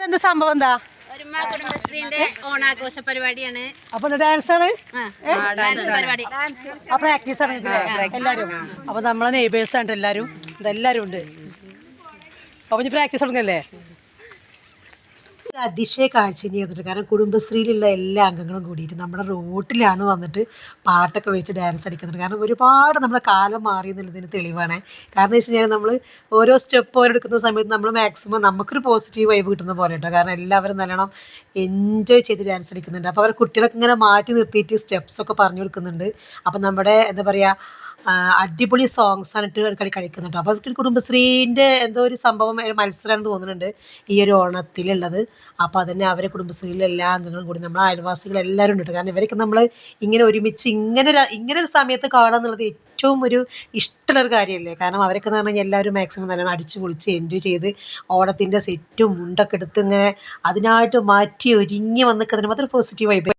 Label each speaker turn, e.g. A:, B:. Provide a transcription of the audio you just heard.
A: ഇതെന്ത് സംഭവം എന്താ?
B: ഒരുമ കുടുംബശ്രീന്റെ ഓണാഘോഷ പരിപാടിയാണ്.
A: അപ്പൊ ഡാൻസ് ആണ്?
B: ആ, ഡാൻസ് പരിപാടി.
A: ആ പ്രാക്ടീസ് ആണ് ഇതിലെ എല്ലാരും. അപ്പൊ നമ്മളെ നെയ്ബേഴ്സ് ആണ് എല്ലാരും. ഇതെല്ലാരും ഉണ്ട്. അപ്പൊ പ്രാക്ടീസ് തുടങ്ങല്ലേ?
C: അതിശയ കാഴ്ച തന്നെയായിരുന്നു കാരണം കുടുംബശ്രീയിലുള്ള എല്ലാ അംഗങ്ങളും കൂടിയിട്ട് നമ്മുടെ റോട്ടിലാണ് വന്നിട്ട് പാട്ടൊക്കെ വെച്ച് ഡാൻസ് അടിക്കുന്നത്. കാരണം ഒരുപാട് നമ്മുടെ കാലം മാറി എന്നുള്ളതിന് തെളിവാണ്. കാരണം വെച്ച് കഴിഞ്ഞാൽ നമ്മൾ ഓരോ സ്റ്റെപ്പ് ഓരെടുക്കുന്ന സമയത്ത് നമ്മൾ മാക്സിമം നമുക്കൊരു പോസിറ്റീവ് വൈബ് കിട്ടുന്ന പോലെ കേട്ടോ. കാരണം എല്ലാവരും നല്ലോണം എൻജോയ് ചെയ്ത് ഡാൻസ് അടിക്കുന്നുണ്ട്. അപ്പോൾ അവർ കുട്ടികളൊക്കെ ഇങ്ങനെ മാറ്റി നിർത്തിയിട്ട് സ്റ്റെപ്സൊക്കെ പറഞ്ഞു കൊടുക്കുന്നുണ്ട്. അപ്പം നമ്മുടെ എന്താ പറയുക അടിപൊളി സോങ്സ് ആണ് ഇട്ട് കളി കളിക്കുന്നുണ്ട്. അപ്പോൾ കുടുംബശ്രീന്റെ എന്തോ ഒരു സംഭവം മത്സരമാണെന്ന് തോന്നുന്നുണ്ട് ഈ ഒരു ഓണത്തിലുള്ളത്. അപ്പോൾ അതന്നെ അവരെ കുടുംബശ്രീയിലെ എല്ലാ അംഗങ്ങളും കൂടി നമ്മൾ അയൽവാസികൾ എല്ലാവരും ഉണ്ട്. കാരണം ഇവരൊക്കെ നമ്മൾ ഇങ്ങനെ ഒരുമിച്ച് ഇങ്ങനെ ഒരു ഇങ്ങനെ ഒരു സമയത്ത് കാണുക എന്നുള്ളത് ഏറ്റവും ഒരു ഇഷ്ടമുള്ള ഒരു കാര്യമല്ലേ കാരണം അവരൊക്കെ എന്ന് പറഞ്ഞു കഴിഞ്ഞാൽ എല്ലാവരും മാക്സിമം നല്ലോണം അടിച്ചു പൊളിച്ച് എൻജോയ് ചെയ്ത് ഓണത്തിന്റെ സെറ്റും മുണ്ടൊക്കെ എടുത്ത് ഇങ്ങനെ അതിനായിട്ട് മാറ്റി ഒരുങ്ങി വന്നിക്കുന്നതിന് മാത്രം പോസിറ്റീവ് വൈബ്